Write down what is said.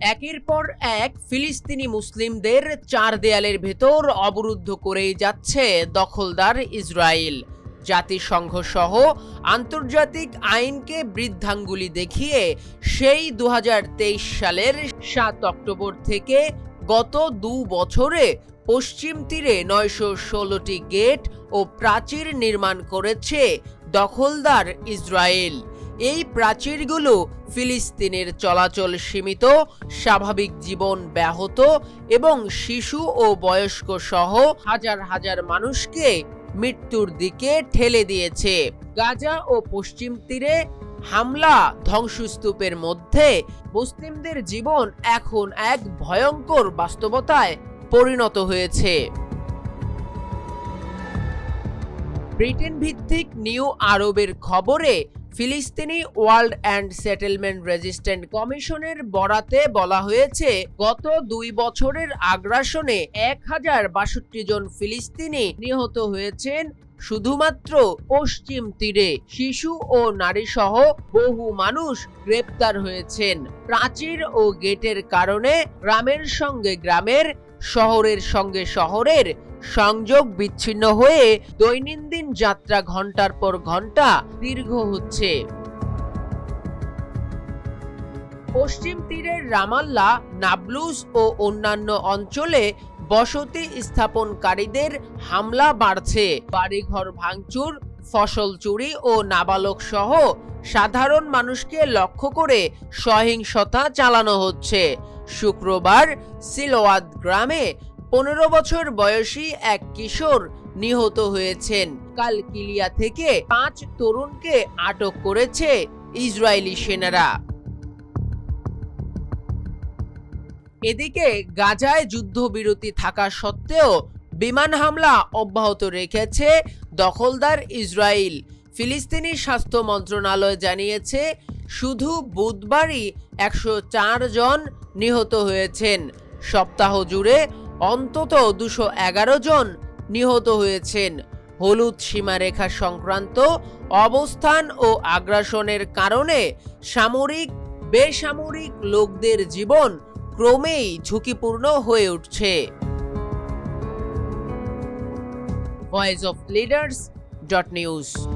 একের পর এক ফিলিস্তিনি মুসলিমদের চার দেয়ালের ভেতর অবরুদ্ধ করেই যাচ্ছে দখলদার ইসরায়েল। জাতিসংঘ সহ আন্তর্জাতিক আইনকে বৃদ্ধাঙ্গুলি দেখিয়ে সেই দু হাজার তেইশ সালের সাত অক্টোবর থেকে গত দু বছরে পশ্চিম তীরে নয়শো ষোলোটি গেট ও প্রাচীর নির্মাণ করেছে দখলদার ইসরায়েল। এই প্রাচীরগুলো ফিলিস্তিনের চলাচল সীমিত, স্বাভাবিক জীবন ব্যাহত এবং শিশু ও বয়স্ক সহ হাজার হাজার মানুষকে মৃত্যুর দিকে ঠেলে দিয়েছে। গাজা ও পশ্চিম তীরে হামলা, ধ্বংসস্তূপের মধ্যে মুসলিমদের জীবন এখন এক ভয়ঙ্কর বাস্তবতায় পরিণত হয়েছে। ব্রিটেন ভিত্তিক নিউ আরবের খবরে ফিলিস্তিনি ওয়ার্ল্ড অ্যান্ড সেটেলমেন্ট রেজিস্ট্যান্ট কমিশনের বরাতে বলা হয়েছে, গত দুই বছরের আগ্রাসনে এক হাজার বাষট্টি জন ফিলিস্তিনি নিহত হয়েছেন, শুধুমাত্র পশ্চিম তীরে। শিশু ও নারী সহ বহু মানুষ গ্রেপ্তার হয়েছেন। প্রাচীর ও গেটের কারণে গ্রামের সঙ্গে গ্রামের, শহরের সঙ্গে শহরের সংযোগ বিচ্ছিন্ন হয়ে দৈনন্দিন যাত্রা ঘণ্টার পর ঘণ্টা দীর্ঘ হচ্ছে। পশ্চিম তীরের রামাল্লা, নাবলুস ও অন্যান্য অঞ্চলে বসতি স্থাপনকারীদের হামলা বাড়ছে। বাড়িঘর ভাঙচুর, ফসল চুরি ও নাবালক সহ সাধারণ মানুষকে লক্ষ্য করে সহিংসতা চালানো হচ্ছে। শুক্রবার সিলোয়াদ গ্রামে পনেরো বছর বয়সী এক কিশোর নিহত হয়েছেন। কালকিলিয়া থেকে পাঁচ তরুণকে আটক করেছে ইসরায়েলি সেনারা। এদিকে গাজায় যুদ্ধবিরতি থাকা সত্ত্বেও বিমান হামলা অব্যাহত রেখেছে দখলদার ইসরায়েল। ফিলিস্তিনি স্বাস্থ্য মন্ত্রণালয় জানিয়েছে, শুধু বুধবারই একশো চার জন নিহত হয়েছেন। সপ্তাহ জুড়ে অন্তত দুশো এগারো জন নিহত হয়েছেন। হলুদ সীমারেখা সংক্রান্ত অবস্থান ও আগ্রাসনের কারণে সামরিক, বেসামরিক লোকদের জীবন ক্রমেই ঝুঁকিপূর্ণ হয়ে উঠছে। Voice of leaders dot news.